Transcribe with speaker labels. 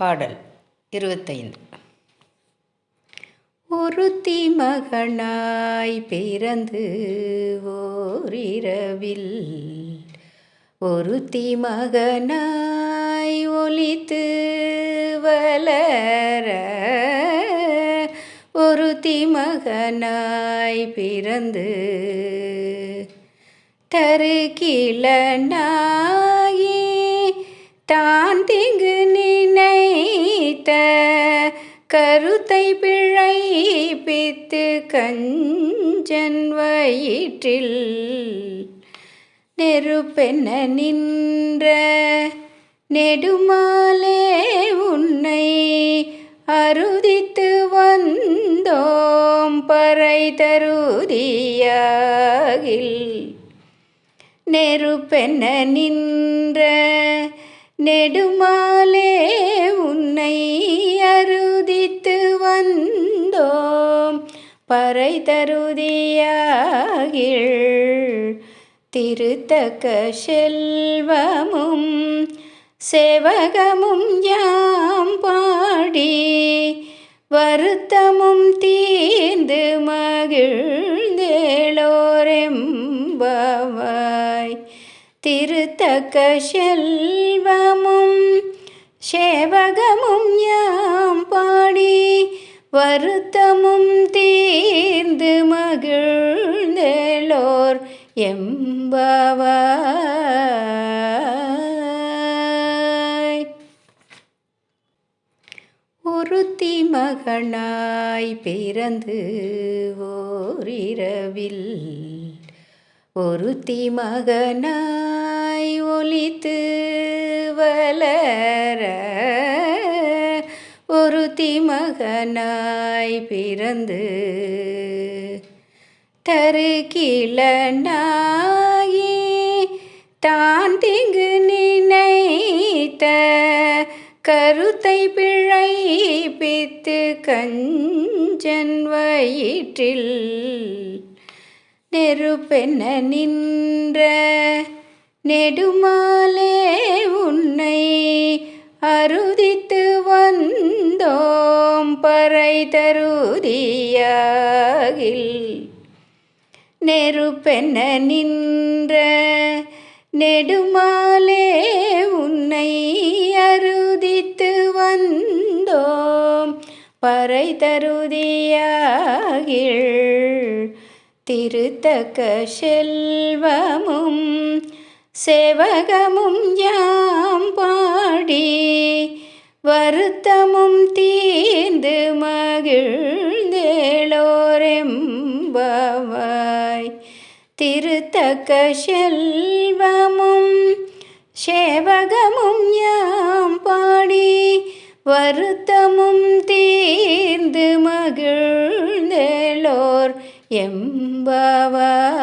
Speaker 1: பாடல் இருபத்தைந்து. ஒருத்தி மகனாய் பிறந்து ஓரிரவில் ஒருத்தி மகனாய் ஒலித்து வளர ஒருத்தி மகனாய் பிறந்து தருகிலனாகி தான் திங்கு நினைத்த கருத்தை பிழை பித்து கஞ்சன் வயிற்றில் நெருப்பென நின்ற நெடுமாலே உன்னை அருதித்து வந்தோம் பறை தருதியாகில் நெருப்பென நின்ற நெடுமாலே உன்னை அருதித்து வந்தோம். பறை தருதியாகில் திருத்தக்க செல்வமும் சேவகமும் யாம் பாடி வருத்தமும் தீர்ந்து மகிழ்ந்தேளோரெம்பவாய். திருத்தக்க செல்வமும் சேவகமும் யாம் பாடி வருத்தமும் தீர்ந்து மகிழ்ந்தேளோர் எம்பவாய் ஒருத்தி மகனாய் பிறந்து ஓரிரவில் ஒருத்தி மகனாய் ஒலித்து வளர ஒருத்தி மகனாய் பிறந்து தரு தருகிலனாகி தான் திங்கு நினைத்த கருத்தை பிழை பித்து கஞ்சன் வயிற்றில் நெருப்பென நின்ற நெடுமாலே உன்னை அருதித்து வந்தோம் பறை தருதியாகில் நெருப்பென நின்ற நெடுமாலே உன்னை அருதித்து வந்தோம் பறை தருதியாகில் திருத்தக்க செல்வமும் சேவகமும் யாம் பாடி வருத்தமும் தீர்ந்து மகிழ்ந்தேளோரெம்பவாய். திருத்தக்க செல்வமும் சேவகமும் யாம் பாடி வருத்தமும் தீர்ந்து மகிழ்ந்தேளோர் எம்பவாய்